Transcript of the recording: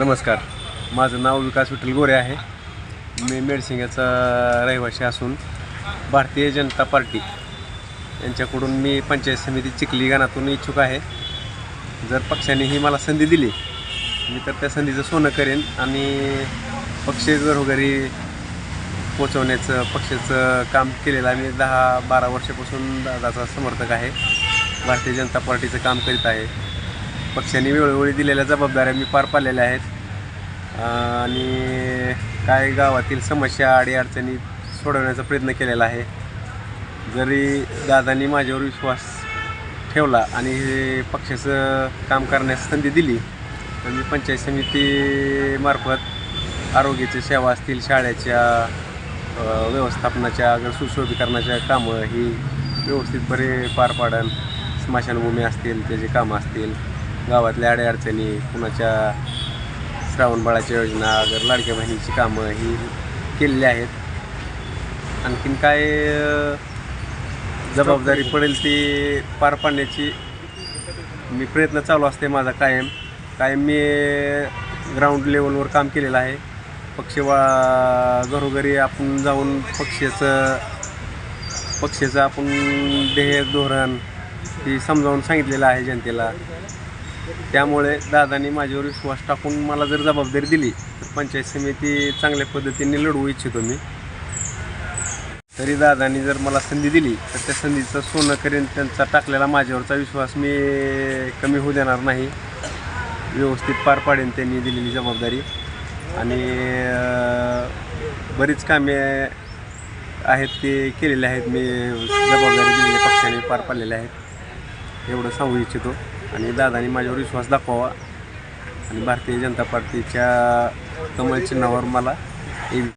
नमस्कार. माझं नाव विकास विठ्ठल गोरे आहे. मी मेडसिंगाचा रहिवासी असून भारतीय जनता पार्टी. यांच्याकडून मी पंचायत समिती चिखली गाणातून इच्छुक आहे. जर पक्षाने ही मला संधी दिली मी तर त्या संधीचं सोनं करेन आणि पक्ष घरोघरी पोचवण्याचं पक्षाचं काम केलेलं आहे मी दहा बारा वर्षापासून दादाचा समर्थक आहे. भारतीय जनता पार्टीचं काम करीत आहे. पक्षाने वेळोवेळी दिलेल्या जबाबदाऱ्या मी पार पाडलेल्या आहेत. आणि काय गावातील समस्या अडीअडचणी सोडवण्याचा प्रयत्न केलेला आहे. जरी दादांनी माझ्यावर विश्वास ठेवला आणि हे पक्षाचं काम करण्यास संधी दिली तर मी पंचायत समितीमार्फत आरोग्याच्या सेवा असतील शाळेच्या व्यवस्थापनाच्या अगर सुशोभीकरणाच्या कामं ही व्यवस्थितपणे पार पाडन स्मशानभूमी असतील त्याचे कामं असतील. गावातल्या अडीअडचणी कुणाच्या श्रावणबाळाच्या योजना अगर लाडक्या बहिणीची कामं ही केलेली आहेत. आणखीन काय जबाबदारी पडेल ती पार पाडण्याची मी प्रयत्न चालू असते माझा कायम. कायम मी ग्राउंड लेवलवर काम केलेलं आहे. पक्ष वा घरोघरी आपण जाऊन पक्षाचं पक्षाचं आपण ध्येय धोरण ही समजावून सांगितलेलं आहे जनतेला. त्यामुळे दादांनी माझ्यावर विश्वास टाकून मला जर जबाबदारी दिली तर पंचायत समिती चांगल्या पद्धतीने लढवू इच्छितो मी. तरी दादांनी जर मला संधी दिली तर त्या संधीचं सोनं करीन त्यांचा टाकलेला माझ्यावरचा विश्वास मी कमी होऊ देणार नाही. व्यवस्थित पार पाडेन त्यांनी दिलेली जबाबदारी. आणि बरीच कामे आहेत ते केलेले आहेत मी जबाबदारी दिलेल्या पक्षाने पार पाडलेले आहेत. एवढं सांगू इच्छितो. आणि दादांनी माझ्यावर विश्वास दाखवावा. आणि भारतीय जनता पार्टीच्या कमल चिन्हावर मला येईल